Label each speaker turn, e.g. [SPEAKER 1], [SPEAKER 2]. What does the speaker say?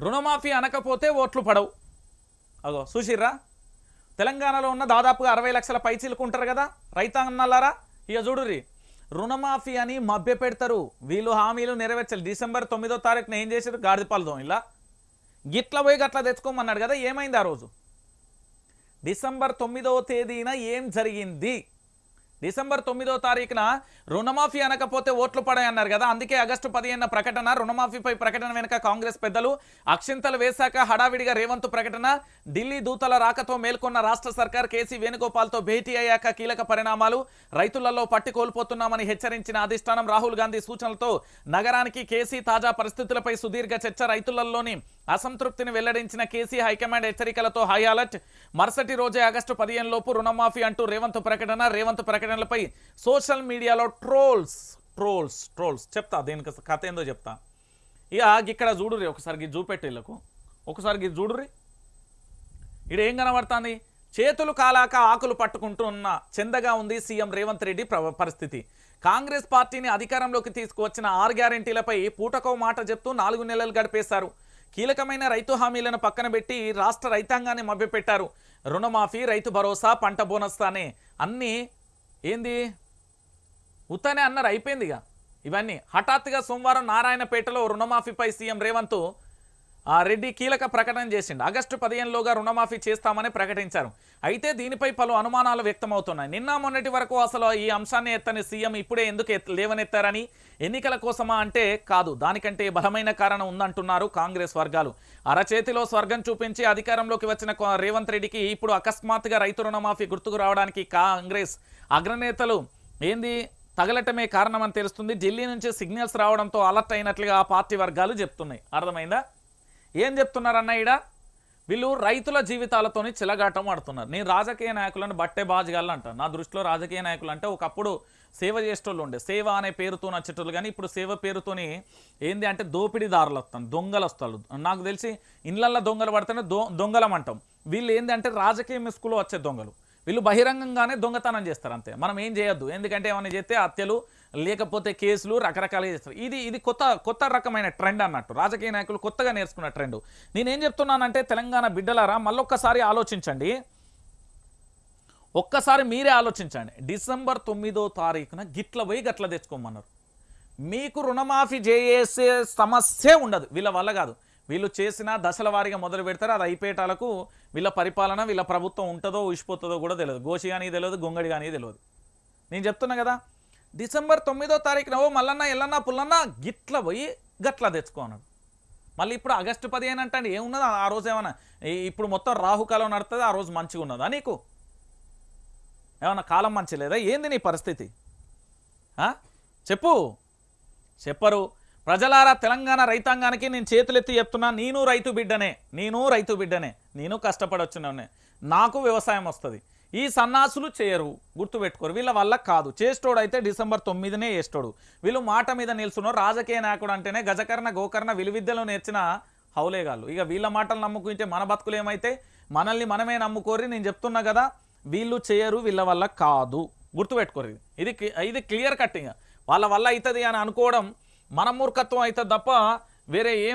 [SPEAKER 1] రుణమాఫీ అనకపోతే ఓట్లు పడవు. అగో చూసిర్రా? తెలంగాణలో ఉన్న దాదాపుగా అరవై లక్షల పైచీలకు ఉంటారు కదా రైతాంగన్నారా ఇక చూడుర్రి రుణమాఫీ అని మభ్య పెడతారు. వీళ్ళు హామీలు నెరవేర్చాలి. డిసెంబర్ తొమ్మిదో తారీఖున ఏం చేశారు? గాడిపాలతో ఇలా. గిట్ల పోయి గట్ల తెచ్చుకోమన్నాడు కదా ఏమైంది ఆ రోజు? డిసెంబర్ తొమ్మిదవ తేదీన ఏం జరిగింది? డిసెంబర్ తొమ్మిదో తారీఖున రుణమాఫీ అనకపోతే ఓట్లు పడాయన్నారు కదా. అందుకే ఆగస్టు పదిహేను ప్రకటన రుణమాఫీపై ప్రకటన వెనుక కాంగ్రెస్ పెద్దలు అక్షింతలు వేశాక హడావిడిగా రేవంత్ ప్రకటన ఢిల్లీ దూతల రాకతో మేల్కొన్న రాష్ట్ర సర్కార్ కేసీ వేణుగోపాల్తో భేటీ అయ్యాక కీలక పరిణామాలు. రైతులలో పట్టి కోల్పోతున్నామని హెచ్చరించిన అధిష్టానం రాహుల్ గాంధీ సూచనలతో నగరానికి కేసీ తాజా పరిస్థితులపై సుదీర్ఘ చర్చ రైతులలోని అసంతృప్తిని వెల్లడించిన కేసీ హైకమాండ్ హెచ్చరికలతో హై అలర్ట్. మరుసటి రోజే ఆగస్టు పదిహేను లోపు రుణమాఫీ అంటూ రేవంత్ ప్రకటన Revanth ప్రకటనలపై social media trolls trolls trolls. చెప్తా దీనికి కథ ఏందో చెప్తా. ఇక ఇక్కడ చూడుర్రి ఒకసారి గి చూపెట్టి ఒకసారి గి చూడుర్రి. ఇక్కడ ఏం కనబడుతుంది? చేతులు కాలాక ఆకులు పట్టుకుంటున్న చెందగా ఉంది సీఎం రేవంత్ రెడ్డి పరిస్థితి. కాంగ్రెస్ పార్టీని అధికారంలోకి తీసుకువచ్చిన ఆరు గ్యారెంటీలపై పూటకో మాట చెప్తూ నాలుగు నెలలు గడిపేశారు. కీలకమైన రైతు హామీలను పక్కన పెట్టి రాష్ట్ర రైతాంగాన్ని మభ్యపెట్టారు. రుణమాఫీ రైతు భరోసా పంట బోనస్ అనే అన్నీ ఏంది? ఉత్తనే అన్నారు అయిపోయిందిగా ఇవన్నీ. హఠాత్తుగా సోమవారం నారాయణపేటలో రుణమాఫీపై సీఎం రేవంత్ రెడ్డి కీలక ప్రకటన చేసిండు. ఆగస్టు పదిహేనులోగా రుణమాఫీ చేస్తామని ప్రకటించారు. అయితే దీనిపై పలు అనుమానాలు వ్యక్తమవుతున్నాయి. నిన్న మొన్నటి వరకు అసలు ఈ అంశాన్ని ఎత్తని సీఎం ఇప్పుడే ఎందుకు లేవనెత్తారని ఎన్నికల కోసమా అంటే కాదు. దానికంటే బలమైన కారణం ఉందంటున్నారు కాంగ్రెస్ వర్గాలు. అరచేతిలో స్వర్గం చూపించి అధికారంలోకి వచ్చిన రేవంత్ రెడ్డికి ఇప్పుడు అకస్మాత్తుగా రైతు రుణమాఫీ గుర్తుకు రావడానికి కాంగ్రెస్ అగ్రనేతలు ఏంది? తగలటమే కారణమని తెలుస్తుంది. ఢిల్లీ నుంచి సిగ్నల్స్ రావడంతో అలర్ట్ అయినట్లుగా ఆ పార్టీ వర్గాలు చెప్తున్నాయి. అర్థమైందా? ఏం చెప్తున్నారన్న ఈడ? వీళ్ళు రైతుల జీవితాలతోని చిలగాటం ఆడుతున్నారు. నేను రాజకీయ నాయకులను బట్టే బాజగాళ్ళు అంటాను నా దృష్టిలో రాజకీయ నాయకులు అంటే ఒకప్పుడు సేవ చేసేటోళ్ళు ఉండే. సేవ అనే పేరుతో నచ్చేటోళ్ళు కానీ ఇప్పుడు సేవ పేరుతోని ఏంది అంటే దోపిడీదారులు వస్తాను దొంగలు వస్తారు. నాకు తెలిసి ఇళ్ళల్లో దొంగలు పడితేనే దొంగలం అంటాం. వీళ్ళు ఏంది అంటే రాజకీయ మిస్కులో వచ్చే దొంగలు. వీళ్ళు బహిరంగంగానే దొంగతనం చేస్తారు అంతే. మనం ఏం చేయొద్దు. ఎందుకంటే ఏమైనా చేస్తే హత్యలు లేకపోతే కేసులు రకరకాలుగా చేస్తారు. ఇది ఇది కొత్త కొత్త రకమైన ట్రెండ్ అన్నట్టు. రాజకీయ నాయకులు కొత్తగా నేర్చుకున్న ట్రెండ్. నేనేం చెప్తున్నానంటే తెలంగాణ బిడ్డలారా మళ్ళొక్కసారి ఆలోచించండి. ఒక్కసారి మీరే ఆలోచించండి. డిసెంబర్ తొమ్మిదో తారీఖున గిట్ల పోయి గట్ల తెచ్చుకోమన్నారు. మీకు రుణమాఫీ చేసే సమస్యే ఉండదు. వీళ్ళ వల్ల కాదు. వీళ్ళు చేసిన దశల వారీగా మొదలు పెడతారు. అది అయిపోయేటాలకు వీళ్ళ పరిపాలన వీళ్ళ ప్రభుత్వం ఉంటుందో ఉసిపోతుందో కూడా తెలియదు. గోషి కానీ తెలియదు గొంగడి కానీ తెలియదు. నేను చెప్తున్నా కదా డిసెంబర్ తొమ్మిదో తారీఖున ఓ మల్లన్న ఎల్లన్న పుల్లన్న గిట్ల పోయి గట్ల తెచ్చుకో మళ్ళీ ఇప్పుడు ఆగస్టు పదిహేను అంటే ఏమున్నది? ఆ రోజు ఏమన్నా ఇప్పుడు మొత్తం రాహుకాలం నడుతుంది ఆ రోజు మంచిగా ఉన్నదా నీకు? ఏమన్నా కాలం మంచి లేదా? ఏంది నీ పరిస్థితి? ఆ? చెప్పు. చెప్పరు. ప్రజలారా తెలంగాణ రైతాంగానికి నేను చేతులెత్తి చెప్తున్నా నేను రైతు బిడ్డనే నేను రైతు బిడ్డనే నేను కష్టపడొచ్చునే నాకు వ్యవసాయం వస్తుంది. ఈ సన్నాసులు చేయరు గుర్తుపెట్టుకోరు. వీళ్ళ వల్ల కాదు. చేస్తోడు అయితే డిసెంబర్ తొమ్మిదినే చేస్తోడు వీళ్ళు మాట మీద నిల్చున్నారు. రాజకీయ నాయకుడు అంటేనే గజకర్ణ గోకర్ణ విలువిద్యలో నేర్చిన హౌలేగాళ్ళు. ఇక వీళ్ళ మాటలు నమ్ముకుంటే మన బతుకులు ఏమైతే? మనల్ని మనమే నమ్ముకోరి నేను చెప్తున్నా కదా. వీళ్ళు చేయరు వీళ్ళ వల్ల కాదు. గుర్తుపెట్టుకోరు ఇది. ఇది ఇది క్లియర్ కట్టింగ్. వాళ్ళ వల్ల అవుతుంది అని అనుకోవడం మన మూర్ఖత్వం అయితే తప్ప వేరే ఏం